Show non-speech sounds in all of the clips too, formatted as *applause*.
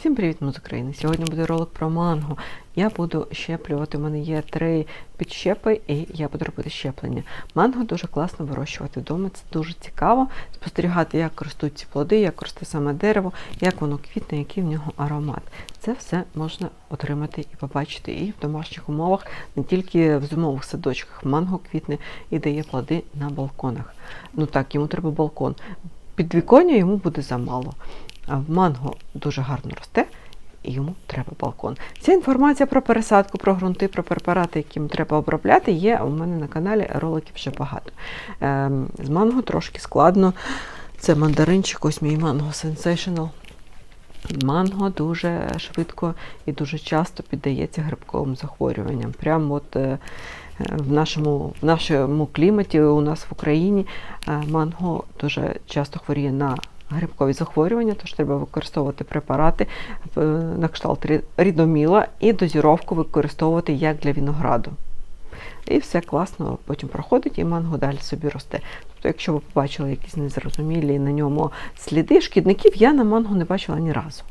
Всім привіт, ми з України. Сьогодні буде ролик про манго. Я буду щеплювати. У мене є три підщепи, і я буду робити щеплення. Манго дуже класно вирощувати вдома. Це дуже цікаво спостерігати, як ростуть ці плоди, як росте саме дерево, як воно квітне, який в нього аромат. Це все можна отримати і побачити і в домашніх умовах, не тільки в зимових садочках. Манго квітне і дає плоди на балконах. Ну так, йому треба балкон. Підвіконня йому буде замало. Манго дуже гарно росте, і йому треба балкон. Ця інформація про пересадку, про ґрунти, про препарати, яким треба обробляти, є у мене на каналі роликів вже багато. Ем, з манго трошки складно. Це мандаринчик, ось мій манго Sensational. Манго дуже швидко і дуже часто піддається грибковим захворюванням. Прямо от е, в нашому, в нашому кліматі у нас в Україні е, манго дуже часто хворіє на грибкові захворювання, тож треба використовувати препарати е, на кшталт рідоміла і дозіровку використовувати як для винограду. І все класно потім проходить, і манго далі собі росте. Тобто, якщо ви побачили якісь незрозумілі на ньому сліди шкідників, я на манго не бачила ні разу.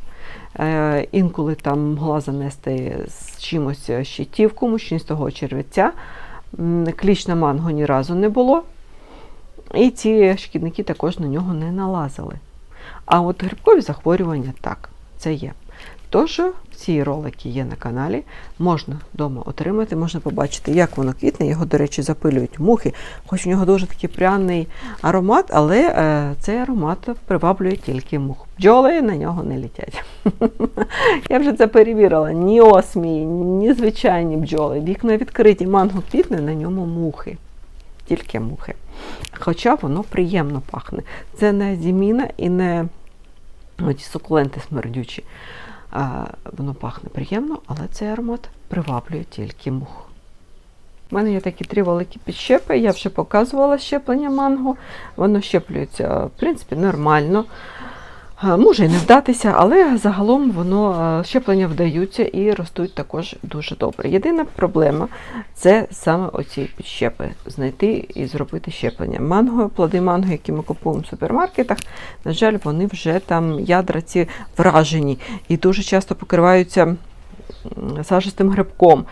Е, інколи там могла занести з чимось щитівку, мучністого червеця. Кліч на манго ні разу не було. І ці шкідники також на нього не налазили. А от грибкові захворювання так, це є. Тож ці ролики є на каналі, можна вдома отримати, можна побачити, як воно квітне. Його, до речі, запилюють мухи, хоч у нього дуже такий пряний аромат, але е, цей аромат приваблює тільки мух. Бджоли на нього не літять. *laughs* Я вже це перевірила. Ні осмії, ні звичайні бджоли. Вікна відкриті, манго квітне, на ньому мухи. Тільки мухи. Хоча воно приємно пахне. Це не зіміна і не ці сукуленти смердючі. Воно пахне приємно, але цей аромат приваблює тільки мух. У мене є такі три великі підщепи, я вже показувала щеплення манго. Воно щеплюється, в принципі, нормально. Може і не вдатися, але загалом воно щеплення вдаються і ростуть також дуже добре. Єдина проблема це саме оці підщепи. Знайти і зробити щеплення. Манго, плоди манго, які ми купуємо в супермаркетах, на жаль, вони вже там ядра ці вражені і дуже часто покриваються сажистим грибком.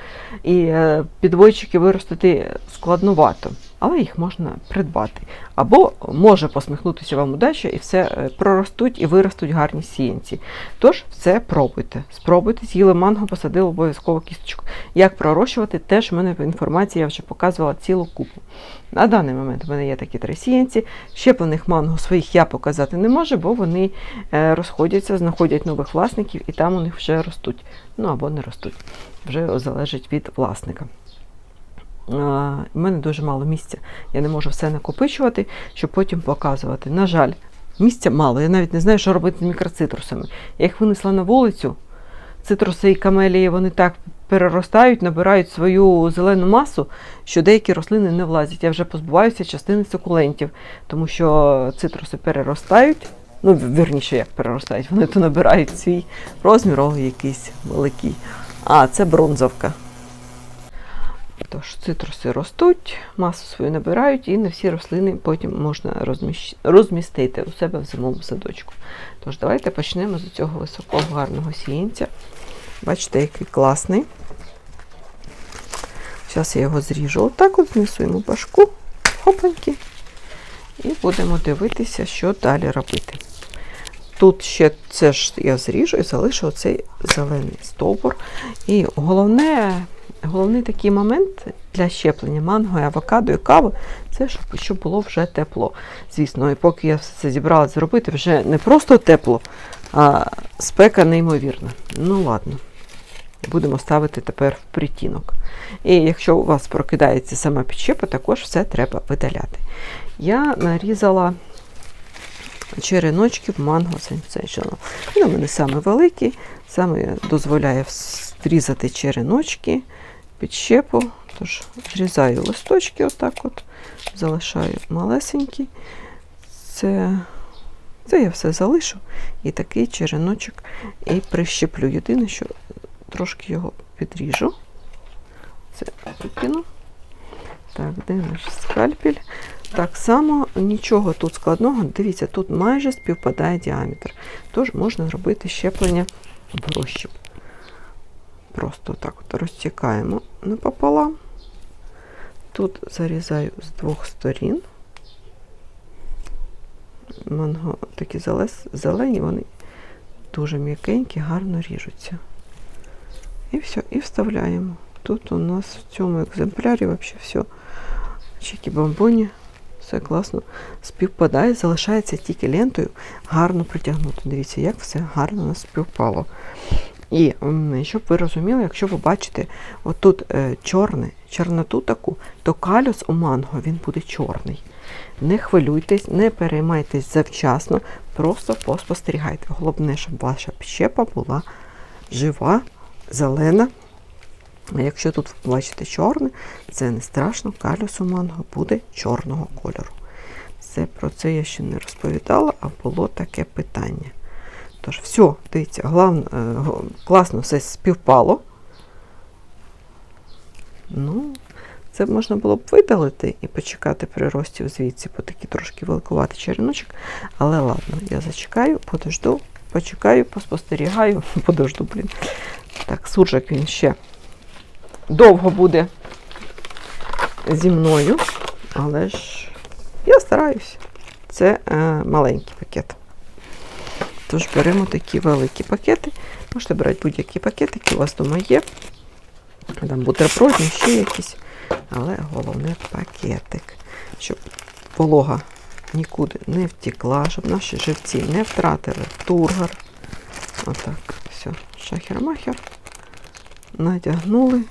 І е, підвойчики виростити складновато, але їх можна придбати. Або може посміхнутися вам удача і все е, проростуть і виростуть гарні сіянці. Тож все пробуйте. Спробуйте, з'їли манго, посадили обов'язково кісточку. Як пророщувати, теж в мене інформація, я вже показувала цілу купу. На даний момент в мене є такі три сіянці. Щеплених манго своїх я показати не можу, бо вони е, розходяться, знаходять нових власників і там у них вже ростуть. Ну або не ростуть. Вже залежить від власника. У мене дуже мало місця. Я не можу все накопичувати, щоб потім показувати. На жаль, місця мало. Я навіть не знаю, що робити з мікроцитрусами. Я їх винесла на вулицю. Цитруси і камелії вони так переростають, набирають свою зелену масу, що деякі рослини не влазять. Я вже позбуваюся частини сукулентів, тому що цитруси переростають. Ну, вірніше, як переростають, вони то набирають свій розмір, о, якийсь великий. А, це бронзовка. Тож цитруси ростуть, масу свою набирають, і не всі рослини потім можна розміщ- розмістити у себе в зимовому садочку. Тож давайте почнемо з цього високого гарного сіянця. Бачите, який класний. Зараз я його зріжу. Отак от знесу йому башку, хопаньки. І будемо дивитися, що далі робити. Тут ще це ж я зріжу і залишу оцей зелений стовбур. І головне, головний такий момент для щеплення манго, і авокадо і кави це щоб, було вже тепло. Звісно, і поки я все це зібрала зробити, вже не просто тепло, а спека неймовірна. Ну ладно. Будемо ставити тепер в притінок. І якщо у вас прокидається сама підщепа, також все треба видаляти. Я нарізала череночків манго сенсейшнл. Він у мене саме великий, саме дозволяє зрізати череночки, підщепу. Тож зрізаю листочки, отак от, залишаю малесенькі. Це, це я все залишу і такий череночок і прищеплю. Єдине, що трошки його підріжу. Це викину. Так, де наш скальпель? Так само нічого тут складного. Дивіться, тут майже співпадає діаметр. Тож можна зробити щеплення в розчіп. Просто так от розтікаємо напополам. Тут зарізаю з двох сторін. Манго такі зелені, вони дуже м'якенькі, гарно ріжуться. І все, і вставляємо. Тут у нас в цьому екземплярі взагалі все чики бамбоні. Все класно співпадає, залишається тільки лентою гарно притягнути. Дивіться, як все гарно у нас співпало. І щоб ви розуміли, якщо ви бачите отут е, чорне, чорноту таку, то калюс у манго він буде чорний. Не хвилюйтесь, не переймайтесь завчасно, просто поспостерігайте. Головне, щоб ваша щепа була жива, зелена. А якщо тут ви бачите чорне, це не страшно, калюс у манго буде чорного кольору. Це про це я ще не розповідала, а було таке питання. Тож, все, дивіться, главне, е, класно все співпало. Ну, це можна було б видалити і почекати приростів звідси, бо такий трошки великуватий череночок. Але ладно, я зачекаю, подожду, почекаю, поспостерігаю, *laughs* подожду, блін. Так, суржик він ще довго буде зі мною, але ж я стараюсь. Це е, маленький пакет. Тож беремо такі великі пакети. Можете брати будь-які пакети, які у вас вдома є. Там бутербродні, ще якісь. Але головне пакетик, щоб волога нікуди не втекла, щоб наші живці не втратили тургор. Отак, все, шахер-махер. Надягнули.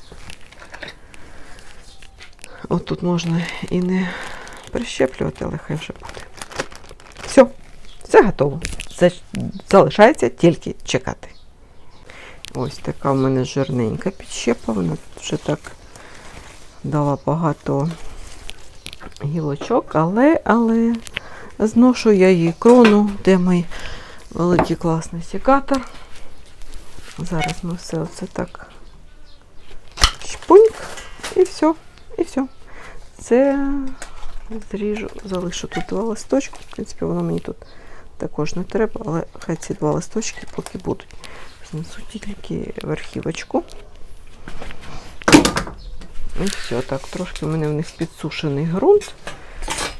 От тут можна і не прищеплювати, але хай вже буде. Все, все готово. Залишається тільки чекати. Ось така в мене жирненька підщепа, вона вже так дала багато гілочок, але, але зношу я її крону, де мій великий класний секатор. Зараз ми все це так шпуньк, і все, і все. Це зріжу, залишу тут два листочки. В принципі, воно мені тут також не треба, але хай ці два листочки поки будуть. Знесу тільки верхівочку. І все, так, трошки в мене в них підсушений ґрунт.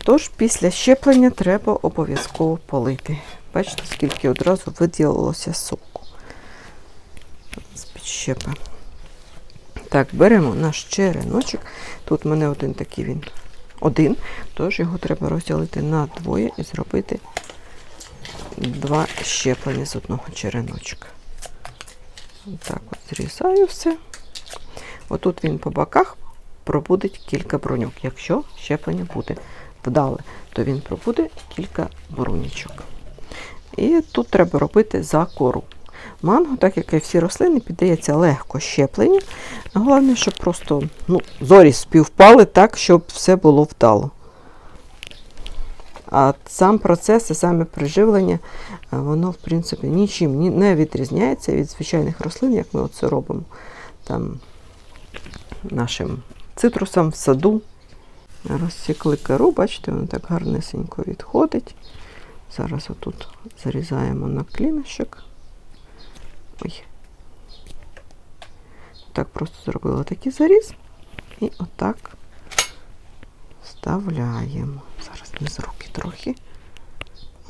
Тож після щеплення треба обов'язково полити. Бачите, скільки одразу виділилося соку з підщепи. Так, беремо наш череночок. Тут в мене один такий він один, тож його треба розділити на двоє і зробити два щеплення з одного череночка. Так от зрізаю все. Отут він по боках пробудить кілька бруньок. Якщо щеплення буде вдале, то він пробуде кілька брунічок. І тут треба робити за кору. Манго, так як і всі рослини, піддається легко щепленню. Головне, щоб просто ну, зорі співпали так, щоб все було вдало. А сам процес і саме приживлення, е, воно, в принципі, нічим не відрізняється від звичайних рослин, як ми оце робимо там нашим цитрусом в саду. Розсікли керу, бачите, воно так гарнесенько відходить. Зараз отут зарізаємо на кліночок. Ой. Так просто зробила такий заріз. І отак вставляємо. Зараз не з руки трохи.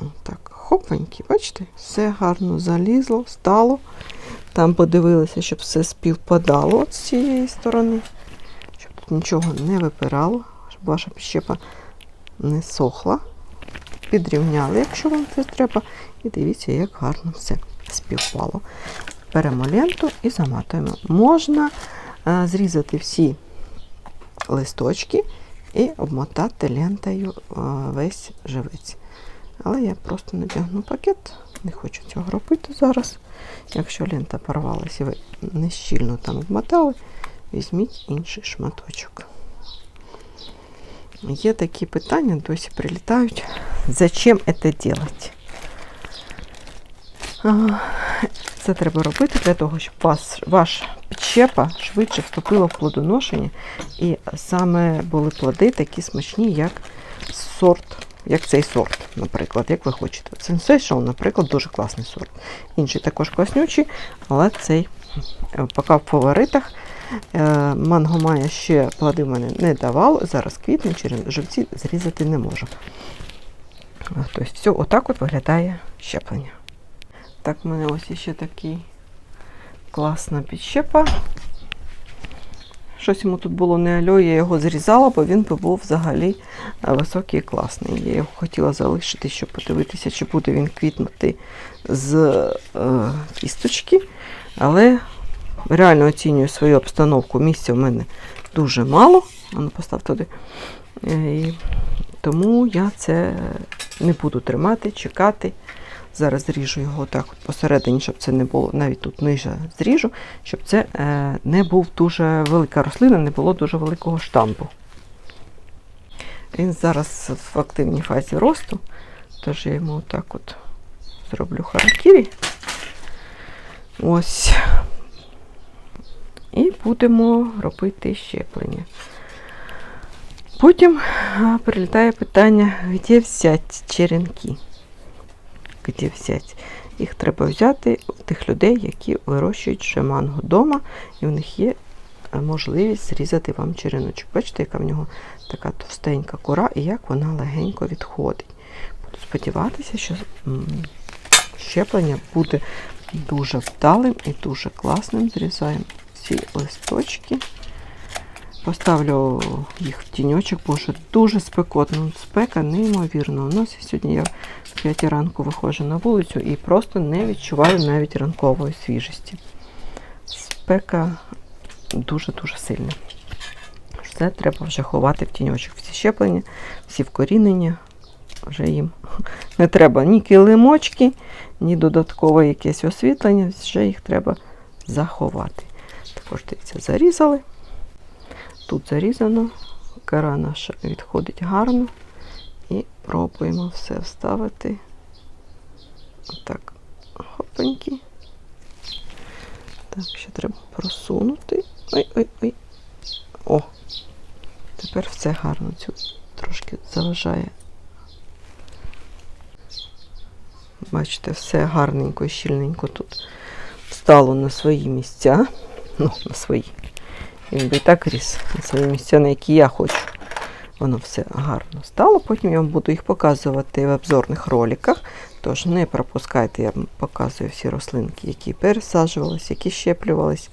Отак, хопаньки, бачите, все гарно залізло, стало. Там подивилися, щоб все співпадало з цієї сторони, щоб тут нічого не випирало, щоб ваша щепа не сохла. Підрівняли, якщо вам це треба. І дивіться, як гарно все співпало. Беремо ленту і заматуємо. Можна е, зрізати всі листочки і обмотати лентою е, весь живець. Але я просто надягну пакет, не хочу цього робити зараз. Якщо лента порвалася і ви нещільно там обмотали, візьміть інший шматочок. Є такі питання, досі прилітають. Зачем це робити? Це треба робити для того, щоб вас, ваш підщепа швидше вступила в плодоношення і саме були плоди такі смачні, як сорт як цей сорт, наприклад, як ви хочете. Sensation, наприклад, дуже класний сорт. Інший також класнючий, але цей е, поки в фаворитах. Е, Манго має ще плоди в мене не давав. Зараз квітне, через живці зрізати не можу. Тобто, все, отак от виглядає щеплення. Так, в мене ось ще такий класна підщепа. Щось йому тут було не альо, я його зрізала, бо він би був взагалі е, високий і класний. Я його хотіла залишити, щоб подивитися, чи буде він квітнути з е, кісточки. Але реально оцінюю свою обстановку. Місця в мене дуже мало. Ану, постав туди. Е, І тому я це не буду тримати, чекати. Зараз зріжу його так посередині, щоб це не було, навіть тут ниже зріжу, щоб це е, не був дуже велика рослина, не було дуже великого штампу. Він зараз в активній фазі росту, тож я йому отак от зроблю харакірі. Ось. І будемо робити щеплення. Потім прилітає питання, де взяти черенки. Де взяти? Їх треба взяти у тих людей, які вирощують вже манго вдома, і в них є е, можливість зрізати вам череночок. Бачите, яка в нього така товстенька кора і як вона легенько відходить. Буду сподіватися, що щеплення буде дуже вдалим і дуже класним. Зрізаємо ці листочки. Поставлю їх в тіньочок, бо що дуже спекотно. Спека неймовірно. У нас сьогодні я в 5 ранку виходжу на вулицю і просто не відчуваю навіть ранкової свіжості. Спека дуже-дуже сильна. Все треба вже ховати в тіньочок. Всі щеплення, всі вкорінення. Вже їм *laughs* не треба ні килимочки, ні додаткове якесь освітлення, вже їх треба заховати. Також дивіться, зарізали. Тут зарізано, кора наша відходить гарно. І пробуємо все вставити. Отак, хопенькі. Так, ще треба просунути. Ой-ой-ой. О! Тепер все гарно. Цю трошки заважає. Бачите, все гарненько і щільненько тут стало на свої місця. Ну, на свої. Він і так ріс свої місця, на які я хочу. Воно все гарно стало. Потім я вам буду їх показувати в обзорних роликах. Тож не пропускайте, я вам показую всі рослинки, які пересаджувались, які щеплювались.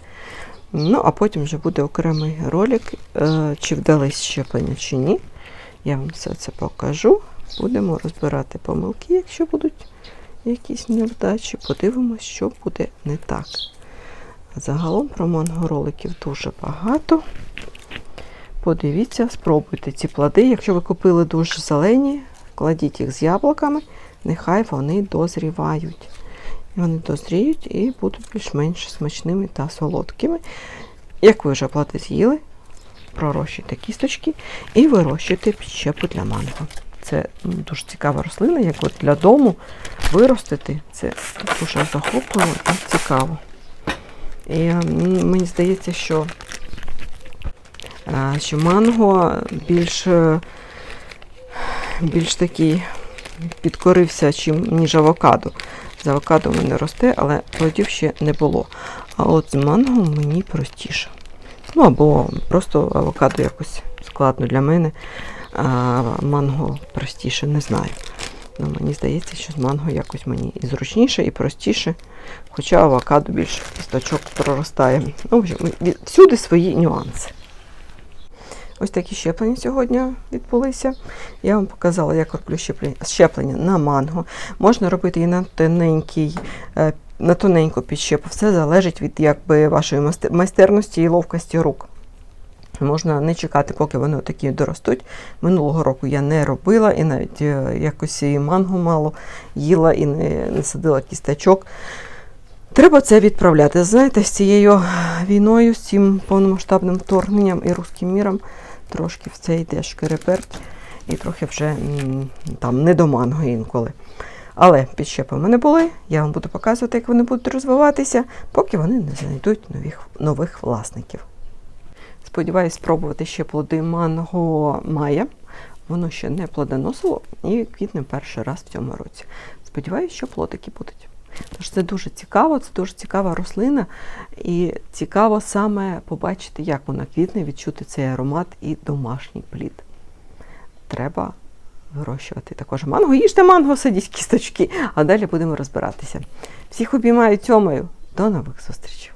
Ну, а потім вже буде окремий ролик, е, чи вдались щеплення, чи ні. Я вам все це покажу. Будемо розбирати помилки, якщо будуть якісь невдачі. Подивимось, що буде не так. Загалом про мангороликів дуже багато. Подивіться, спробуйте ці плоди. Якщо ви купили дуже зелені, кладіть їх з яблуками, нехай вони дозрівають. Вони дозріють і будуть більш-менш смачними та солодкими. Як ви вже плоди з'їли, пророщуйте кісточки і вирощуйте підщепу для манго. Це дуже цікава рослина, як от для дому виростити. Це дуже захопливо і цікаво. І мені здається, що, що манго більш, е, більш такий підкорився, чим, ніж авокадо. З авокадо в мене росте, але плодів ще не було. А от з манго мені простіше. Ну або просто авокадо якось складно для мене, а манго простіше, не знаю. Ну, мені здається, що з манго якось мені і зручніше, і простіше. Хоча авокадо більше кісточок проростає. Ну, всюди свої нюанси. Ось такі щеплення сьогодні відбулися. Я вам показала, як роблю щеплення, на манго. Можна робити і на тоненький, е, на тоненьку підщепу. Все залежить від якби, вашої майстерності і ловкості рук. Можна не чекати, поки вони такі доростуть. Минулого року я не робила і навіть е, якось і манго мало їла і не, не садила кісточок. Треба це відправляти. Знаєте, з цією війною, з цим повномасштабним вторгненням і руським міром трошки в це йде шкереперть і трохи вже там не до манго інколи. Але підщепи в мене були, я вам буду показувати, як вони будуть розвиватися, поки вони не знайдуть нових, нових власників. Сподіваюсь спробувати ще плоди манго Майя. Воно ще не плодоносило і квітне перший раз в цьому році. Сподіваюся, що плодики будуть. Тож це дуже цікаво, це дуже цікава рослина, і цікаво саме побачити, як вона квітне, відчути цей аромат і домашній плід. Треба вирощувати також манго. Їжте манго, садіть кісточки, а далі будемо розбиратися. Всіх обіймаю цьомою. До нових зустрічей!